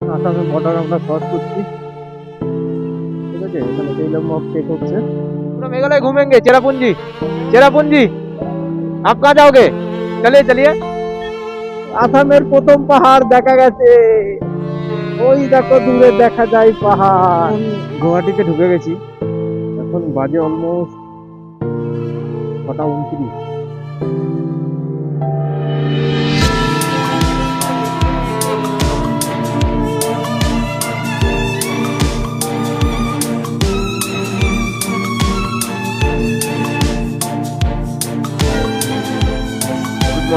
আসামে বর্ডার আমরা ক্রস করছি ঠিক আছে এখানে টেলর মক চেক হচ্ছে पूरा मेघालय घूमेंगे चेरापूंजी चेरापूंजी आप कहाँ जाओगे चलिए चलिए আসামের প্রথম পাহাড় দেখা গেছে ওই দেখো দূরে দেখা যায় পাহাড় গুয়াহাটিতে ঢুকে গেছি এখন বাজে অলমোস্ট ছটা উনত্রিশ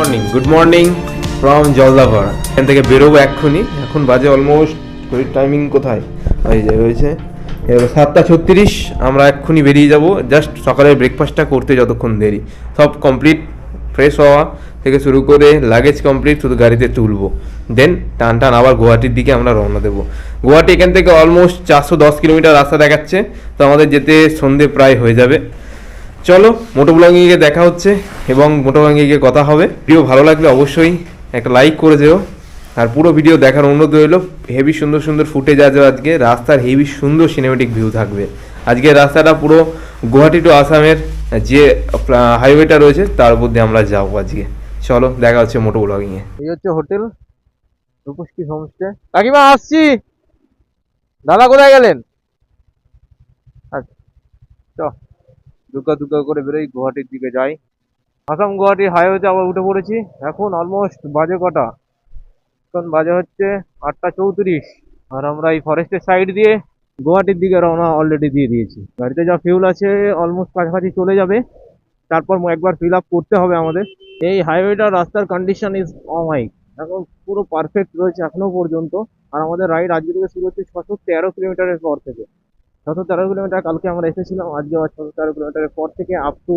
Morning good morning from Jaldapara এখান থেকে বেরোবো এক্ষুনি। এখন বাজে অলমোস্ট টাইমিং কোথায়? এই যে রয়েছে। সাতটা ছত্রিশ, আমরা এক্ষুনি বেরিয়ে যাব। জাস্ট সকালের ব্রেকফাস্টটা করতে যতক্ষণ দেরি। সব কমপ্লিট ফ্রেশ হওয়া থেকে শুরু করে লাগেজ কমপ্লিট শুধু গাড়িতে তুলবো। দেন টান টান আবার গুয়াহাটির দিকে আমরা রওনা দেবো। গুয়াহাটি এখান থেকে অলমোস্ট চারশো দশ কিলোমিটার রাস্তা দেখাচ্ছে। তো আমাদের যেতে সন্ধে প্রায় হয়ে যাবে। চলো, মোটো ব্লগিংয়ে দেখা হচ্ছে এবং মোটো ব্লগিংয়ে কথা হবে। ভিডিও ভালো লাগলে অবশ্যই একটা লাইক করে যেও। আর পুরো ভিডিও দেখার অনুরোধ রইল হেভি সুন্দর সুন্দর ফুটেজ আছে আজকে, রাস্তার হেভি সুন্দর সিনেমেটিক ভিউ থাকবে। আজকে রাস্তাটা পুরো গুয়াহাটি টু আসামের যে হাইওয়েটা রয়েছে, তার দিয়ে আমরা যাব আজকে। চলো, দেখা হচ্ছে মোটো ব্লগিংয়ে। এই হচ্ছে হোটেল রূপসী হোমস্টে। কাকিমা, আসছি। দাদা কোথায় গেলেন? আচ্ছা চ। দুকা দুকা করে বেরোই, গুয়াহাটির দিকে যাই। আসাম গুয়াহাটি হাইওয়েতে আবার উঠে পড়েছি। এখন অলমোস্ট বাজে কটা? এখন বাজে হচ্ছে আটটা চৌত্রিশ। আর আমরা এই ফরেস্টের সাইড দিয়ে গুয়াহাটির দিকে রওনা অলরেডি দিয়ে দিয়েছি। গাড়িতে যা ফিউল আছে অলমোস্ট কাছাকাছি চলে যাবে। তারপর একবার ফিল আপ করতে হবে আমাদের। এই হাইওয়েটা রাস্তার কন্ডিশন ইজ অমাইক এখন পুরো পারফেক্ট রয়েছে এখনও পর্যন্ত। আর আমাদের রাইড আজকে থেকে শুরু হচ্ছে ছশো তেরো কিলোমিটারের পর থেকে। ছশো তেরো কিলোমিটার কালকে আমরা এসেছিলাম, আজকে আবার ছশো তেরো কিলোমিটারের পর থেকে আপ টু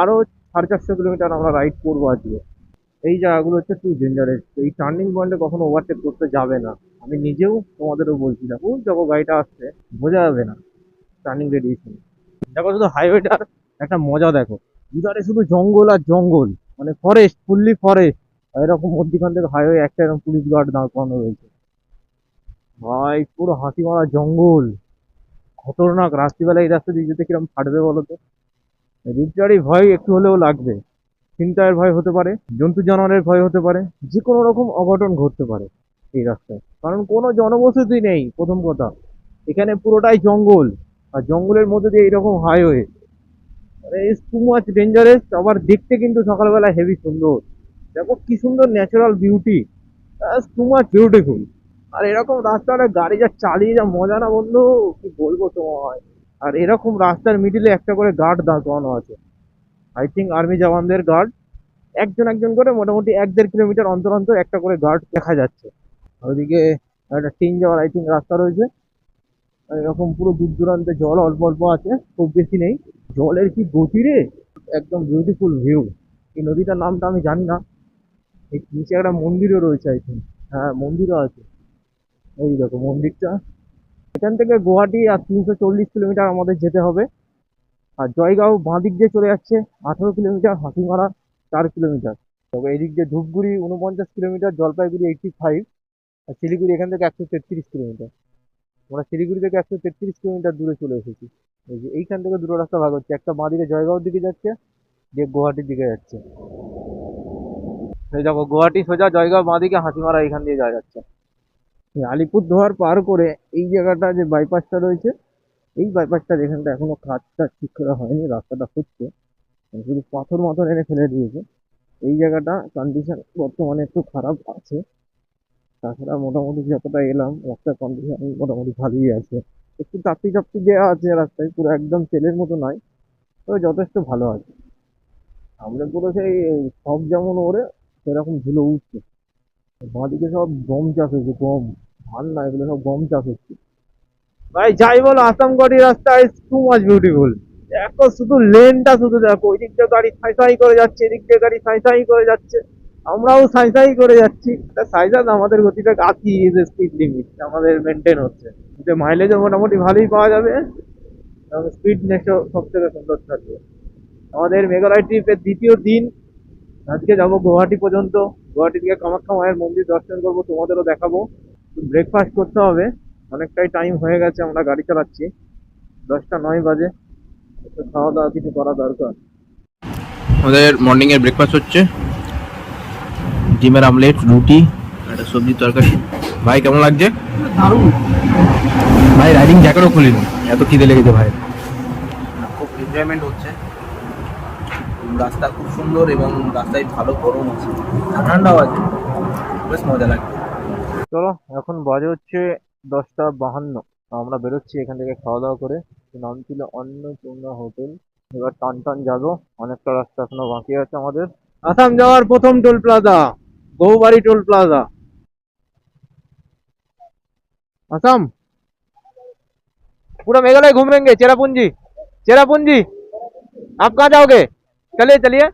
আরও সাড়ে চারশো কিলোমিটার আমরা রাইড করব আজকে। এই জায়গাগুলো হচ্ছে টু ডেঞ্জারাস এই টার্নিং পয়েন্টে কখনো ওভারটেক করতে যাবে না। আমি নিজেও তোমাদেরও বলছি, দেখো, যখন গাড়িটা আসছে, বোঝা যাবে না টার্নিং রেডিয়েশন দেখো, শুধু হাইওয়েটার একটা মজা দেখো। দুধারে শুধু জঙ্গল আর জঙ্গল মানে ফরেস্ট ফুললি ফরেস্ট এরকম মধ্যিখান থেকে হাইওয়ে একটা এরকম পুলিশ গার্ড দাঁড় করানো রয়েছে। ভাই, পুরো হাসি মারা জঙ্গল। খতরনাক রাত্রিবেলা এই রাস্তা দিয়ে যেতে কিরম ফাটবে বলো তো? রিপটারি ভয় একটু হলেও লাগবে। চিন্তায়ের ভয় হতে পারে, জন্তু জানোয়ারের ভয় হতে পারে যে কোনো রকম অঘটন ঘটতে পারে এই রাস্তায়। কারণ কোনো জনবসতি নেই, প্রথম কথা। এখানে পুরোটাই জঙ্গল, আর জঙ্গলের মধ্যে দিয়ে এইরকম highway is too much dangerous আবার দেখতে কিন্তু সকালবেলা হেভি সুন্দর। দেখো কি সুন্দর natural beauty too much beautiful আর এরকম রাস্তাটা গাড়ি যা চালিয়ে যা মজা না বন্ধু, কি বলব তোমায়? আর এরকম রাস্তার মিডিলে একটা করে গার্ড দাঁড় করানো আছে। আই থিঙ্ক আর্মি জওয়ানদের গার্ড একজন একজন করে মোটামুটি এক দেড় কিলোমিটার অন্তর অন্তর একটা করে গার্ড দেখা যাচ্ছে। ওইদিকে একটা টিন যাওয়ার আই থিঙ্ক রাস্তা রয়েছে। এরকম পুরো দূর দূরান্তে জল অল্প অল্প আছে, খুব বেশি নেই। জলের কি গতি রে? একদম বিউটিফুল ভিউ এই নদীটার নামটা আমি জানি না। এই নিচে একটা মন্দিরও রয়েছে আই থিঙ্ক হ্যাঁ মন্দিরও আছে। এই দেখো মন্দিরটা। এখান থেকে গুয়াহাটি আর তিনশো চল্লিশ কিলোমিটার আমাদের যেতে হবে। আর জয়গাঁও বাঁ দিক দিয়ে চলে যাচ্ছে, আঠারো কিলোমিটার, হাতিমারা চার কিলোমিটার। তবে এদিক দিয়ে ধূপগুড়ি উনপঞ্চাশ কিলোমিটার, জলপাইগুড়ি এইটটি ফাইভ আর শিলিগুড়ি এখান থেকে একশো তেত্রিশ কিলোমিটার। আমরা শিলিগুড়ি থেকে একশো তেত্রিশ কিলোমিটার দূরে চলে এসেছি। এই যে এইখান থেকে দুটো রাস্তা ভাগ হচ্ছে, একটা বাঁ দিকে জয়গাঁওর দিকে যাচ্ছে, যে গুয়াহাটির দিকে যাচ্ছে। দেখো গুয়াহাটি সোজা, জয়গাঁও বাঁ দিকে হাতিমারা এখান দিয়ে যাওয়া যাচ্ছে। আলিপুরদুয়ার পার করে এই জায়গাটা যে বাইপাসটা রয়েছে, এই বাইপাসটা যেখানটা এখনও কাজটা ঠিক করা হয়নি, রাস্তাটা হচ্ছে। শুধু পাথর মাথর এনে ফেলে দিয়েছে। এই জায়গাটা কন্ডিশন বর্তমানে একটু খারাপ আছে। তাছাড়া মোটামুটি যতটা এলাম রাস্তার কন্ডিশন মোটামুটি ভালোই আছে। একটু চাপটি চাপটি দেওয়া আছে রাস্তায়, পুরো একদম তেলের মতো নয়, তবে যথেষ্ট ভালো আছে। আমরা পুরো সেই সব যেমন ওরে সেরকম ধুলো উঠছে। বাঁদিকে সব গম চাষ হয়েছে, গম। ধান না, এগুলো সব গম চাষ হচ্ছে। ভাই, যাই বলো, আসামগড়ি রাস্তা ইজ টু মাচ বিউটিফুল দেখো, শুধু লেনটা শুধু দেখো ওই দিক দিয়ে গাড়ি সাই সাই করে যাচ্ছে এদিক দিয়ে গাড়ি সাই সাই করে যাচ্ছে। আমরাও সাই সাই করে যাচ্ছি। সাইজাজ আমাদের গতিটা আশি ইজ স্পিড লিমিট আমাদের মেনটেন হচ্ছে। কিন্তু মাইলেজও মোটামুটি ভালোই পাওয়া যাবে এবং স্পিড নেশো সব থেকে সুন্দর থাকবে। আমাদের মেঘালয় ট্রিপের দ্বিতীয় দিন, আজকে যাব গুয়াহাটি পর্যন্ত। গুয়াহাটি থেকে কামাখ্যা মায়ের মন্দির দর্শন করব, তোমাদেরও দেখাবো। ব্রেকফাস্ট করতে হবে। অনেকটাই টাইম হয়ে গেছে আমরা গাড়ি চালাচ্ছি। দশটা নয় বাজে। একটু খাওয়া দাওয়া কিছু করা দরকার। আমাদের মর্নিং এর ব্রেকফাস্ট হচ্ছে। ডিমের আমলেট রুটি একটা সবজি তরকারি। ভাই কেমন লাগছে? ভাই রাইডিং জ্যাকেটও খুলিনি। এত খিদে লেগেছে ভাই। খুব এনজয়মেন্ট হচ্ছে। রাস্তা খুব সুন্দর এবং রাস্তায় ভালো গরম আছে। ঠান্ডাও আছে। বেশ মজা লাগছে। চলো এখন বাজে হচ্ছে দশটা বাহান্ন আমরা বেরোচ্ছি এখান থেকে খাওয়া দাওয়া করে নাম ছিল অন্নপূর্ণা হোটেল এবার টান টান যাবো অনেকটা রাস্তা এখনো বাকি আছে আমাদের আসাম যাওয়ার প্রথম toll plaza Gaubari toll plaza Assam पूरा मेघालय घूम लेंगे चेरापूंजी चेरापूंजी आप कहाँ जाओगे चलिए चलिए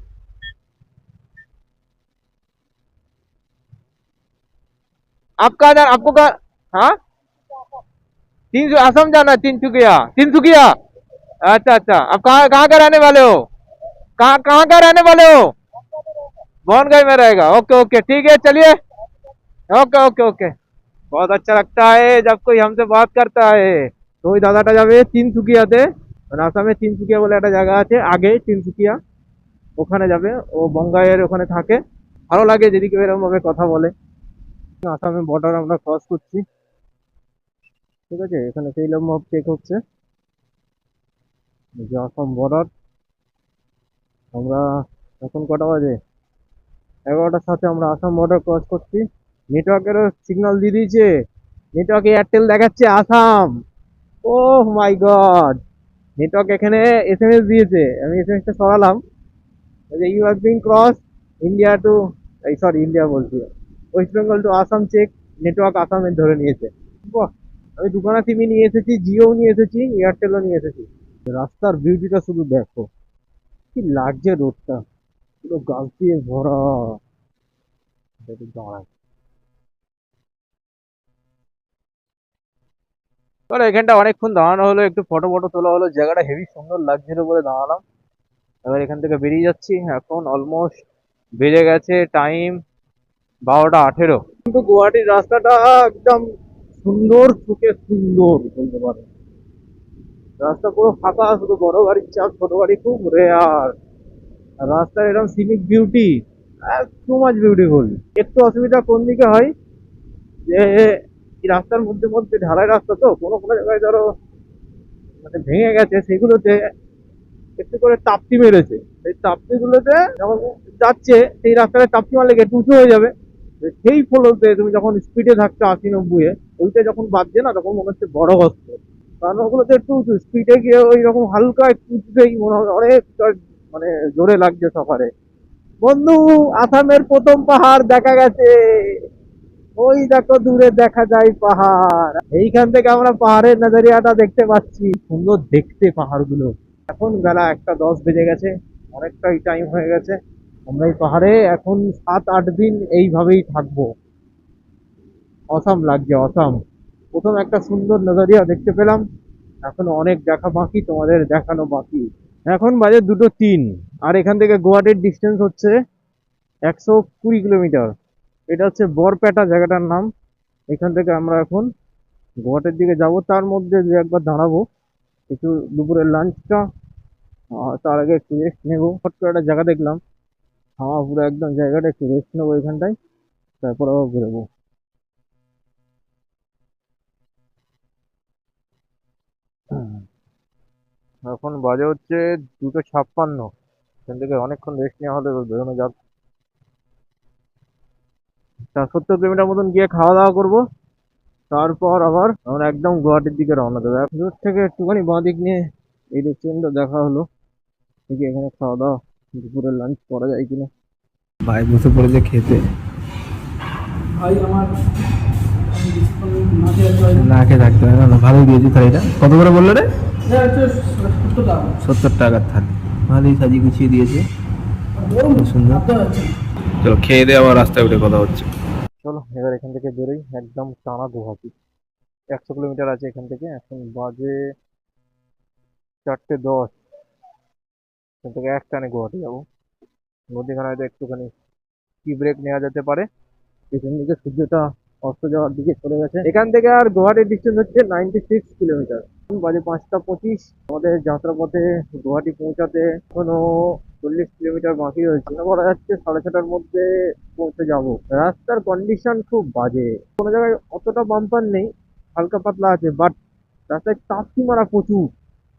आप कहाँ जा आपको कहाँ हाँ तीन सौ असम जाना है तिनसुकिया तिनसुकिया अच्छा अच्छा आप कहाँ कहाँ का रहने वाले हो कहाँ कहाँ का रहने वाले हो बॉनगई में रहेगा ओके ओके ठीक है चलिए ओके ओके ओके बहुत अच्छा लगता है जब कोई हमसे बात करता है তো ওই দাদাটা যাবে তিনসুকিয়াতে মানে আসামে তিনসুকিয়া বলে একটা জায়গা আছে আগে তিনসুকিয়া ওখানে যাবে ও বঙ্গাইয়ের ওখানে থাকে ভালো লাগে যদি কেউ এরকম ভাবে কথা বলে আসামের বর্ডার আমরা ক্রস করছি। ঠিক আছে? এখানে সেই চেক হচ্ছে। যে আসাম বর্ডার আমরা এখন কটা বাজে? এগারোটার সাথে আমরা আসাম বর্ডার ক্রস করছি। নেটওয়ার্কেরও সিগন্যাল দিয়ে দিয়েছে। নেটওয়ার্ক এয়ারটেল দেখাচ্ছে Assam. Oh my god network এখানে এস এম এস দিয়েছে। আমি এস এম এসটা সরালাম you have been cross India to এই সরি ইন্ডিয়া বলছি। West Bengal to Assam check network আসামের ধরে নিয়েছে। আমি দুখানা সিমই নিয়ে এসেছি জিও নিয়ে এসেছি এয়ারটেলও নিয়ে এসেছি। রাস্তার বিউটিটা শুধু দেখো, কি লাগছে রোডটা। পুরো গাছ দিয়ে ভরা। দাঁড়ায় তাহলে এখানটা অনেকক্ষণ দাঁড়ানো হলো, একটু ফটো ফটো তোলা হলো, জায়গাটা হেভি সুন্দর লাগছিল বলে দাঁড়ালাম। এবার এখান থেকে বেরিয়ে যাচ্ছি, এখন অলমোস্ট বেড়ে গেছে টাইম বারোটা আঠেরো। কিন্তু গুয়াহাটির রাস্তাটা একদম সুন্দর সুখে সুন্দর বলতে পারো রাস্তা পুরো ফাঁকা, শুধু বড় গাড়ির চাপ ছোট গাড়ি খুব রেয়ার রাস্তার এরকম scenic beauty too much beautiful একটু অসুবিধা কোন দিকে হয়? যে রাস্তার মধ্যে মধ্যে ঢালাই রাস্তা তো, কোনো কোনো জায়গায় ধরো মানে ভেঙে গেছে, সেগুলোতে একটু করে তাপ্তি মেরেছে সেই তাপ্তি গুলোতে যখন যাচ্ছে, সেই রাস্তাটা তাপ্তি মারলে একটু উঁচু হয়ে যাবে। সেই ফলতে তুমি যখন স্পিডে থাকছো আশি নব্বইয়ে ওইটা যখন বাজছে না, তখন মনে হচ্ছে বড় হচ্ছে কারণ ওগুলোতে একটু উঁচু স্পিডে গিয়ে ওই রকম হালকা একটু উঁচুতেই মনে হয় অনেক মানে জোরে লাগছে সফারে। বন্ধু, আসামের প্রথম পাহাড় দেখা গেছে। ওই দেখো, দূরে দেখা যায় পাহাড়। এইখান থেকে আমরা পাহাড়ের নাজারিয়াটা দেখতে পাচ্ছি। সুন্দর দেখতে পাহাড়গুলো। এখন বেলা একটা দশ বেজে গেছে, অনেকটাই টাইম হয়ে গেছে। আমরা এই পাহাড়ে, এখন সাত, আট দিন এইভাবেই থাকব। অসাম লাগছে, অসাম। প্রথম একটা সুন্দর নজারিয়া দেখতে পেলাম, এখন অনেক দেখা বাকি, তোমাদের দেখানো বাকি। এখন বাজে দুটো তিন, আর এখান থেকে গুয়াহাটির ডিস্টেন্স হচ্ছে একশো কুড়ি কিলোমিটার। এটা হচ্ছে বরপেটা জায়গাটার নাম। এখান থেকে আমরা এখন গোয়াটের দিকে যাব, তার মধ্যে দু একবার দাঁড়াবো। একটু দুপুরের লাঞ্চটা তার আগে একটু রেস্ট নেব। হট করে একটা জায়গা দেখলাম হাওয়া পুরো একদম জায়গাটা একটু রেস্ট নেব এখানটায়, তারপর আবার বেরোবো। এখন বাজে হচ্ছে দুটো ছাপ্পান্ন। এখান থেকে অনেকক্ষণ রেস্ট নেওয়া হলে বেরোনো যাক। তা সত্তর কিলোমিটার মতন গিয়ে খাওয়া দাওয়া করব। তারপর আবার আমরা একদম গুয়াহাটির দিকে রওনা দেবো। এক দূর থেকে একটুখানি বাঁ দিক নিয়ে এই রেস্টুরেন্টটা দেখা হলো। দেখি এখানে খাওয়া দাওয়া। দুপুরের লাঞ্চ করা যায় কিনা? ভাই বসে পড়েছে খেতে। না খেয়ে থাকতে হয় না না ভালোই দিয়েছি থালিটা। কত করে বলল রে? সত্তর টাকার থালি। ভালোই সাজিয়ে গুছিয়ে দিয়েছে। সুন্দর। চলো খেয়ে দিয়ে আবার রাস্তায় উঠে কথা হচ্ছে। চলো এবার এখান থেকে বেরোই একদম টানা গুয়াহাটি। একশো কিলোমিটার আছে এখান থেকে এখন বাজে চারটে দশ। এখান থেকে এক টানে গুয়াহাটি যাব। মধ্যেখানে হয়তো একটুখানি কি ব্রেক নেওয়া যেতে পারে। পেছন দিকে সূর্যটা অস্ত যাওয়ার দিকে চলে গেছে। এখান থেকে আর গুয়াহাটির ডিস্টেন্স হচ্ছে নাইনটি সিক্স কিলোমিটার বাজে পাঁচটা পঁচিশ। আমাদের যাত্রাপথে গুয়াহাটি পৌঁছাতে কোনো চল্লিশ কিলোমিটার বাকি রয়েছে। করা যাচ্ছে সাড়ে ছটার মধ্যে পৌঁছে যাব। রাস্তার কন্ডিশন খুব বাজে। কোনো জায়গায় অতটা বাম্পার নেই। হালকা পাতলা আছে বাট রাস্তায় টাপকি মারা প্রচুর।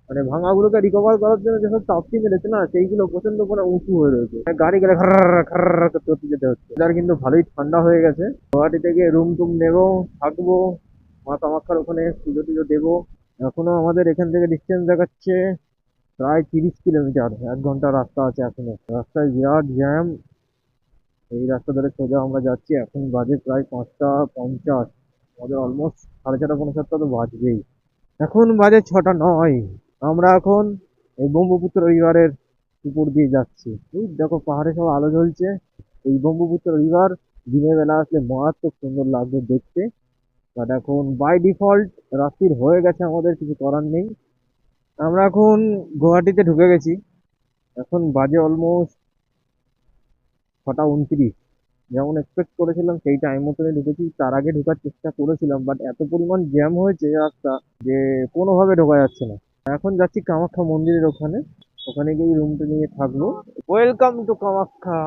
মানে ভাঙাগুলোকে রিকভার করার জন্য যেসব চাপটি মেরেছে না, সেইগুলো প্রচণ্ড করে উঁচু হয়ে রয়েছে। গাড়ি গেলে খার করতে যেতে হচ্ছে। এবার কিন্তু ভালোই ঠান্ডা হয়ে গেছে। গুয়াহাটি থেকে রুম টুম নেব, থাকব। মা কামাক্ষার ওখানে পুজো টুজো দেবো। এখনও আমাদের এখান থেকে ডিস্টেন্স দেখাচ্ছে প্রায় তিরিশ কিলোমিটার। এক ঘণ্টা রাস্তা আছে এখনও। রাস্তায় বিরাট জ্যাম এই রাস্তা ধরে সোজা আমরা যাচ্ছি। এখন বাজে প্রায় পাঁচটা পঞ্চাশ। আমাদের অলমোস্ট সাড়ে ছটা পনেরো তো বাজবেই। এখন বাজে ছটা নয়। আমরা এখন এই ব্রহ্মপুত্র রিভারের উপর দিয়ে যাচ্ছি। এই দেখো পাহাড়ে সব আলো জ্বলছে। এই ব্রহ্মপুত্র রিভার দিনের বেলা আসলে মারাত্মক সুন্দর লাগবে দেখতে। বাট এখন বাই ডিফল্ট রাত্রির হয়ে গেছে, আমাদের কিছু করার নেই। আমরা এখন গুয়াহাটিতে ঢুকে গেছি। এখন বাজে অলমোস্ট ছটা উনত্রিশ। যেমন এক্সপেক্ট করেছিলাম সেই টাইম মতনই ঢুকেছি। তার আগে ঢোকার চেষ্টা করেছিলাম বাট এত পরিমাণ জ্যাম হয়েছে রাস্তা যে কোনোভাবে ঢোকা যাচ্ছে না। এখন যাচ্ছি কামাখ্যা মন্দিরের ওখানে। ওখানে গিয়ে রুমটা নিয়ে থাকব। Welcome to Kamakhya.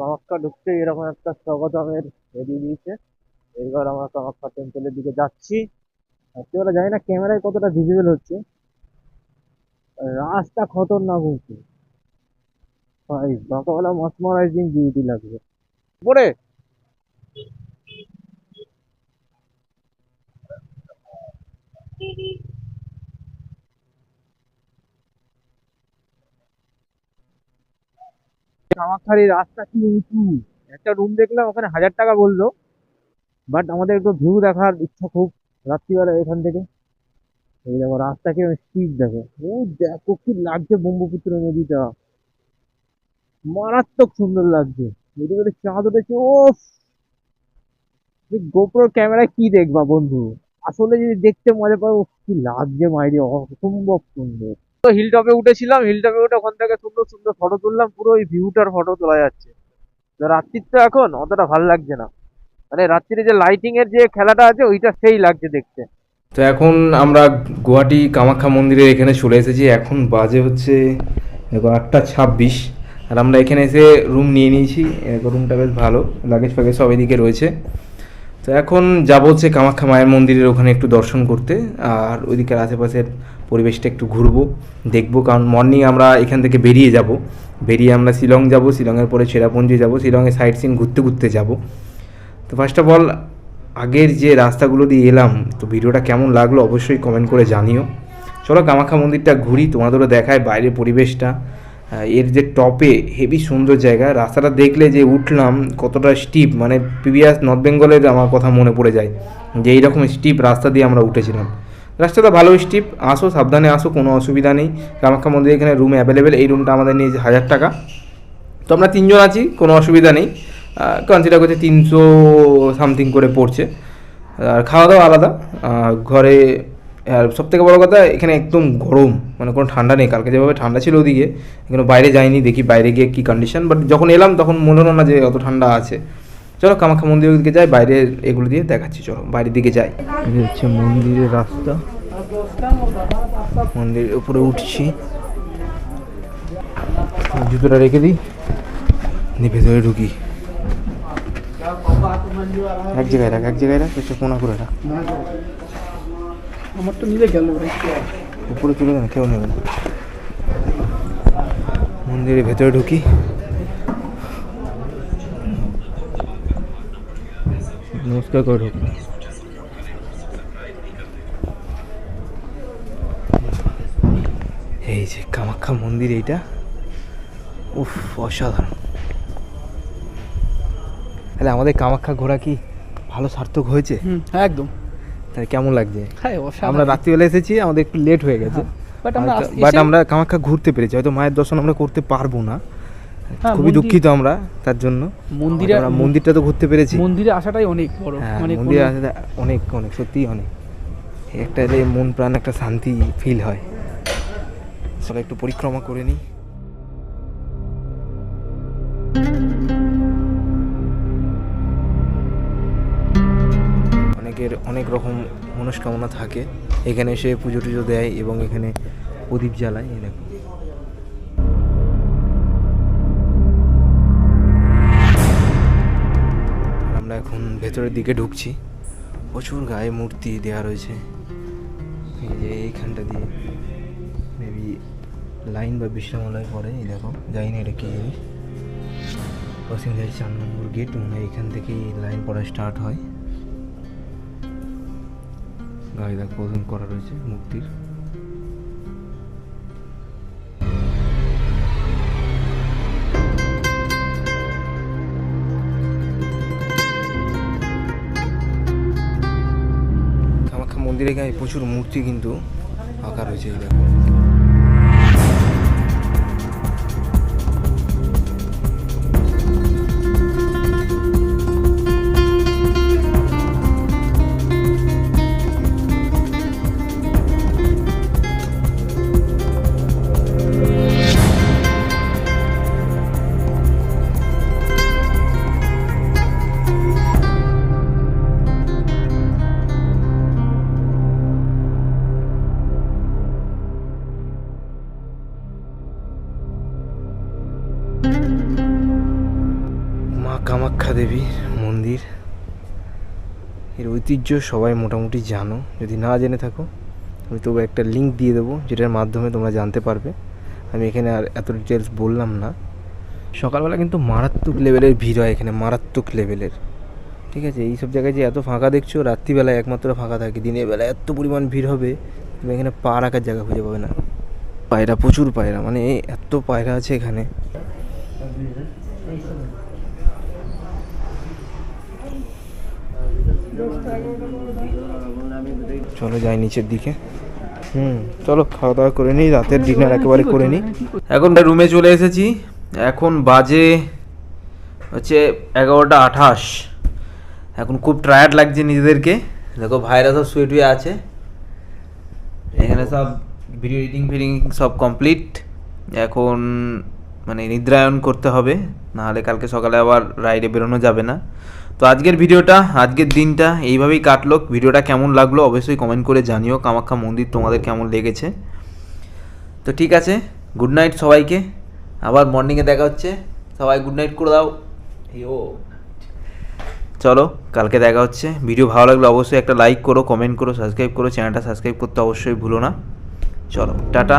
কামাখ্যা ঢুকতে এরকম একটা স্বাগতমের বেরিয়ে দিয়েছে এবার আমরা কামাখ্যা টেম্পলের দিকে যাচ্ছি। একেবারে জানি না, ক্যামেরায় কতটা ভিজিবল হচ্ছে। রাস্তা খতরনাক হচ্ছে। ভাই সকালবেলা মসমরাইজিং বিউটি লাগবে। পরে কামাখ্যার এই রাস্তা কি উঁচু? একটা রুম দেখলাম, ওখানে হাজার টাকা বলল। বাট আমাদের একটু ভিউ দেখার ইচ্ছা খুব রাত্রিবেলা এখান থেকে। এই দেখো, রাস্তা কি স্পিড দেখো। ও দেখো কি লাগছে ব্রহ্মপুত্র নদীটা। মারাত্মক সুন্দর লাগছে। যদি করে চাঁদ উঠেছে ও গোপ্রোর ক্যামেরায় কি দেখবা বন্ধু? আসলে যদি দেখতে মজা পাবো কি লাগছে মাইরি, অসম্ভব সুন্দর। তো হিল টপে উঠেছিলাম হিল টপে উঠে ওখান থেকে সুন্দর সুন্দর ফটো তুললাম, পুরো ওই ভিউটার ফটো তোলা যাচ্ছে। তো রাত্রির তো এখন, অতটা ভালো লাগছে না। মানে রাত্রিরে যে লাইটিং এর যে খেলাটা আছে, ওইটা সেই লাগছে দেখতে। তো এখন আমরা গুয়াহাটি কামাখ্যা মন্দিরের এখানে চলে এসেছি, এখন বাজে হচ্ছে দেখো আটটা ছাব্বিশ। আর আমরা এখানে এসে রুম নিয়ে নিয়েছি রুমটা বেশ ভালো লাগেজ ফাগেজ সব এদিকে রয়েছে। তো এখন যাব হচ্ছে কামাখ্যা মায়ের মন্দিরের ওখানে একটু দর্শন করতে, আর ওইদিকের আশেপাশের পরিবেশটা একটু ঘুরবো, দেখব। কারণ মর্নিং আমরা এখান থেকে বেরিয়ে যাব। বেরিয়ে আমরা শিলং যাব, শিলংয়ের পরে চেরাপুঞ্জি যাব, শিলংয়ে সাইট সিন ঘুরতে ঘুরতে যাব। তো ফার্স্ট অফ অল আগের যে রাস্তাগুলো দিয়ে এলাম, তো ভিডিওটা কেমন লাগল অবশ্যই কমেন্ট করে জানিও। চলো কামাখ্যা মন্দিরটা ঘুরি, তোমাদেরও দেখায় বাইরের পরিবেশটা। এর যে টপে হেভি সুন্দর জায়গা, রাস্তাটা দেখলে যে উঠলাম, কতটা স্টিপ মানে প্রিভিয়াস নর্থ বেঙ্গলের আমার কথা মনে পড়ে যায় যে এইরকম স্টিপ রাস্তা দিয়ে আমরা উঠেছিলাম। রাস্তাটা ভালো স্টিপ আসো, সাবধানে আসো, কোনো অসুবিধা নেই। কামাখ্যা মন্দির এখানে রুম অ্যাভেলেবেল এই রুমটা আমাদের নিয়েছে হাজার টাকা। তো আমরা তিনজন আছি, কোনো অসুবিধা নেই। কনসিডার করছে তিনশো সামথিং করে পড়ছে। আর খাওয়া দাওয়া আলাদা। ঘরে, আর সব থেকে বড়ো কথা, এখানে একদম গরম। মানে কোনো ঠান্ডা নেই। কালকে যেভাবে ঠান্ডা ছিল ওদিকে, এখানে বাইরে যাইনি, দেখি বাইরে গিয়ে কী কন্ডিশন বাট যখন এলাম, তখন মনে হলো না যে অত ঠান্ডা আছে। চলো কামাখ্যা মন্দিরের দিকে যাই বাইরে এগুলো দিয়ে দেখাচ্ছি চলো বাইরের দিকে যাই। হচ্ছে মন্দিরের রাস্তা। মন্দিরের উপরে উঠছি। জুতোটা রেখে দিই দিয়ে ভেতরে ঢুকি। এক জায়গায় রাখ এক জায়গায় রাখ একটু কোনা করে রাখ। আমার তো নিজে গেল উপরে তুলে দেন কেউ নেবে না। মন্দিরের ভেতরে ঢুকি। নমস্কার করে। ঢুক এই যে কামাখ্যা মন্দির এইটা? উফ অসাধারণ। তাহলে আমাদের কামাখ্যা ঘোরা কি ভালো সার্থক হয়েছে? হ্যাঁ একদম। তাহলে কেমন লাগছে? হ্যাঁ আমরা রাত্রিবেলা এসেছি আমাদের একটু লেট হয়ে গেছে। বাট আমরা এসে- আমরা কামাখ্যা ঘুরতে পেরেছি। হয়তো মায়ের দর্শন আমরা করতে পারব না। হ্যাঁ, খুবই দুঃখিত আমরা তার জন্য। মন্দিরে আমরা মন্দিরটা তো ঘুরতে পেরেছি। মন্দিরে আসাটাই অনেক বড় হ্যাঁ মানে মন্দিরে আসলে অনেক অনেক সত্যিই অনেক। একটা এলে মন প্রাণ একটা শান্তি ফিল হয়। চলো একটু পরিক্রমা করে নিই। অনেকের অনেক রকম মনস্কামনা থাকে। এখানে এসে পুজো টুজো দেয় এবং এখানে প্রদীপ জ্বালায় দেখো। এখন ভেতরের দিকে ঢুকছি। প্রচুর গায়ে মূর্তি দেওয়া রয়েছে। এই যে এইখানটা দিয়ে মেবি লাইন বা বিশ্রামালয় পরে এই দেখো জানি না এটা কী জিনিস। পশ্চিমবঙ্গের চার নম্বর গেট মনে এখান থেকেই লাইন পড়া স্টার্ট হয়। গায়ে দেখ করা রয়েছে মূর্তির। মন্দিরে গায়ে প্রচুর মূর্তি কিন্তু আঁকা রয়েছে এই দেখো। মা কামাখ্যা দেবী, মন্দির। এর ঐতিহ্য সবাই মোটামুটি জানো। যদি না জেনে থাকো, আমি তবু একটা লিঙ্ক দিয়ে দেবো, যেটার মাধ্যমে তোমরা জানতে পারবে। আমি এখানে আর এত ডিটেলস বললাম না। সকালবেলা কিন্তু মারাত্মক লেভেলের ভিড় হয় এখানে, মারাত্মক লেভেলের ঠিক আছে? এই সব জায়গায় যে এত ফাঁকা দেখছ, রাত্রিবেলায় একমাত্র ফাঁকা থাকে। দিনের বেলা এত পরিমাণ ভিড় হবে, তুমি এখানে পা রাখার জায়গা খুঁজে পাবে না। পায়রা, প্রচুর পায়রা মানে এত পায়রা আছে এখানে। চলো যাই নিচের দিকে। হুম, চলো খাওয়া দাওয়া করে নিই, রাতের ডিনার একেবারে করে নিই। এখন রুমে চলে এসেছি। এখন বাজে হচ্ছে এগারোটা আঠাশ। এখন খুব টায়ার্ড লাগছে নিজেদেরকে। দেখো ভাইরা সব শুয়ে টুয়ে আছে। এখানে সব ভিডিও এডিটিং ফিডিং সব কমপ্লিট এখন মানে নিদ্রায়ন করতে হবে, নাহলে কালকে সকালে আবার রাইডে বেরোনো যাবে না। তো আজকের ভিডিওটা, আজকের দিনটা এইভাবেই কাটলো। ভিডিওটা কেমন লাগল অবশ্যই কমেন্ট করে জানিও। কামাখ্যা মন্দির তোমাদের কেমন লেগেছে? তো ঠিক আছে গুড নাইট সবাইকে। আবার মর্নিংয়ে দেখা হচ্ছে। সবাই গুড নাইট করে দাও। ইয়ো চলো, কালকে দেখা হচ্ছে। ভিডিও ভালো লাগলে অবশ্যই একটা লাইক করো কমেন্ট করো সাবস্ক্রাইব করো। চ্যানেলটা সাবস্ক্রাইব করতে অবশ্যই ভুলো না। চলো, টাটা।